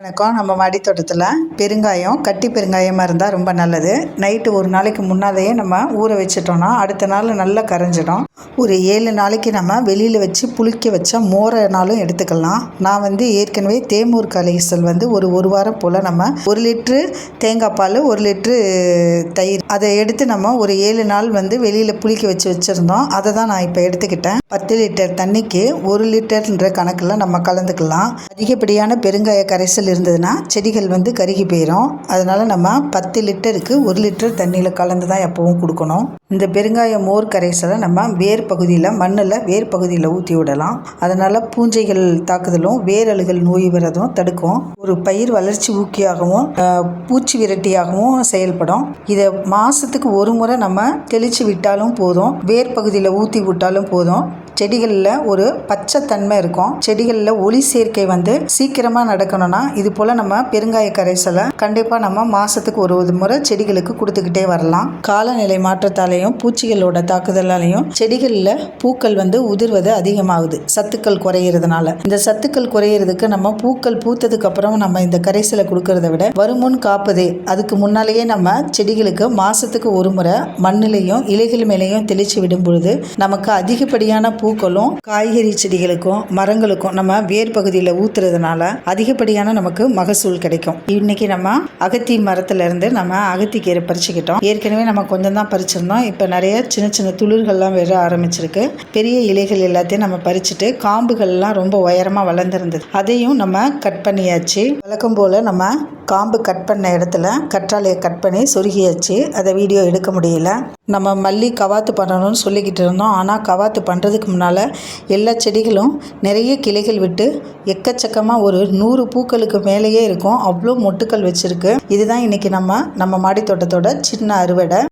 வணக்கம். நம்ம மாடி தோட்டத்தில் பெருங்காயம் கட்டி பெருங்காயமாக இருந்தால் ரொம்ப நல்லது. நைட்டு ஒரு நாளைக்கு முன்னாலேயே நம்ம ஊற வச்சிட்டோன்னா அடுத்த நாள் நல்லா கரைஞ்சிடும். ஒரு ஏழு நாளைக்கு நம்ம வெளியில் வச்சு புளிக்க வச்ச மோரனாலும் எடுத்துக்கலாம். நான் வந்து ஏற்கனவே தேமூர் கலைசல் வந்து ஒரு ஒரு வாரம் போல் நம்ம ஒரு லிட்ரு தேங்காய் பால் ஒரு லிட்ரு தயிர். அதை எடுத்து நம்ம ஒரு ஏழு நாள் வந்து வெளியில் புளிக்க வச்சு வச்சுருந்தோம். அதை தான் நான் இப்போ எடுத்துக்கிட்டேன். பத்து லிட்டர் தண்ணிக்கு ஒரு லிட்டர்ன்ற கணக்கில் நம்ம கலந்துக்கலாம். அதிகப்படியான பெருங்காய கரைசல் இருந்ததுன்னா செடிகள் வந்து கருகி போயிடும் அதனால் நம்ம பத்து லிட்டருக்கு ஒரு லிட்டர் தண்ணியில் கலந்து தான் எப்பவும் கொடுக்கணும். இந்த பெருங்காய மோர் கரைசலை நம்ம வேர் பகுதியில் மண்ணில் வேர் பகுதியில் ஊற்றி விடலாம். அதனால் பூஞ்சைகள் தாக்குதலும் வேரழுகல் நோய் வரதும் தடுக்கும். ஒரு பயிர் வளர்ச்சி ஊக்கியாகவும் பூச்சி விரட்டியாகவும் செயல்படும். இதை மாதத்துக்கு ஒரு முறை நம்ம தெளித்து விட்டாலும் போதும். வேர் பகுதியில் ஊற்றி விட்டாலும் போதும். செடிகளில் ஒரு பச்சை தன்மை இருக்கும். செடிகளில் ஒளி சேர்க்கை வந்து சீக்கிரமாக நடக்கணும்னா இது போல் நம்ம பெருங்காய கரைசலை கண்டிப்பாக நம்ம மாதத்துக்கு ஒரு ஒரு முறை செடிகளுக்கு கொடுத்துக்கிட்டே வரலாம். காலநிலை மாற்றத்தாலேயும் பூச்சிகளோட தாக்குதலாலையும் செடிகளில் பூக்கள் வந்து உதிர்வது அதிகமாகுது. சத்துக்கள் குறையிறதுனால. இந்த சத்துக்கள் குறையிறதுக்கு நம்ம பூக்கள் பூத்ததுக்கு அப்புறம் நம்ம இந்த கரைசலை கொடுக்கறத விட வருமுன் காப்பதே அதுக்கு முன்னாலேயே நம்ம செடிகளுக்கு மாதத்துக்கு ஒரு முறை மண்ணிலையும் இலைகள் மேலேயும் தெளித்து விடும் பொழுது நமக்கு அதிகப்படியான பூ பூக்களும் காய்கறி செடிகளுக்கும் மரங்களுக்கும் நம்ம வேர் பகுதியில் ஊத்துறதுனால அதிகப்படியான நமக்கு மகசூல் கிடைக்கும். இன்னைக்கு நம்ம அகத்தி மரத்துல இருந்து நம்ம அகத்தி கீரை பறிச்சுக்கிட்டோம். ஏற்கனவே நம்ம கொஞ்சம் தான் பறிச்சிருந்தோம். இப்போ நிறைய சின்ன சின்ன துளிர்கள்லாம் வர ஆரம்பிச்சிருக்கு. பெரிய இலைகள் எல்லாத்தையும் நம்ம பறிச்சுட்டு காம்புகள்லாம் ரொம்ப உயரமாக வளர்ந்துருந்தது. அதையும் நம்ம கட் பண்ணியாச்சு. வழக்கம் போல் நம்ம காம்பு கட் பண்ண இடத்துல கற்றாழையை கட் பண்ணி சொருகியாச்சு. அதை வீடியோ எடுக்க முடியல. நம்ம மல்லி கவாத்து பண்ணணும்னு சொல்லிக்கிட்டு இருந்தோம். ஆனால் கவாத்து பண்ணுறதுக்கு முன்னால் எல்லா செடிகளும் நிறைய கிளைகள் விட்டு எக்கச்சக்கமாக ஒரு நூறு பூக்களுக்கு மேலேயே இருக்கும். அவ்வளோ மொட்டுக்கள் வச்சுருக்கு. இதுதான் இன்றைக்கி நம்ம நம்ம மாடி தோட்டத்தோட சின்ன அறுவடை.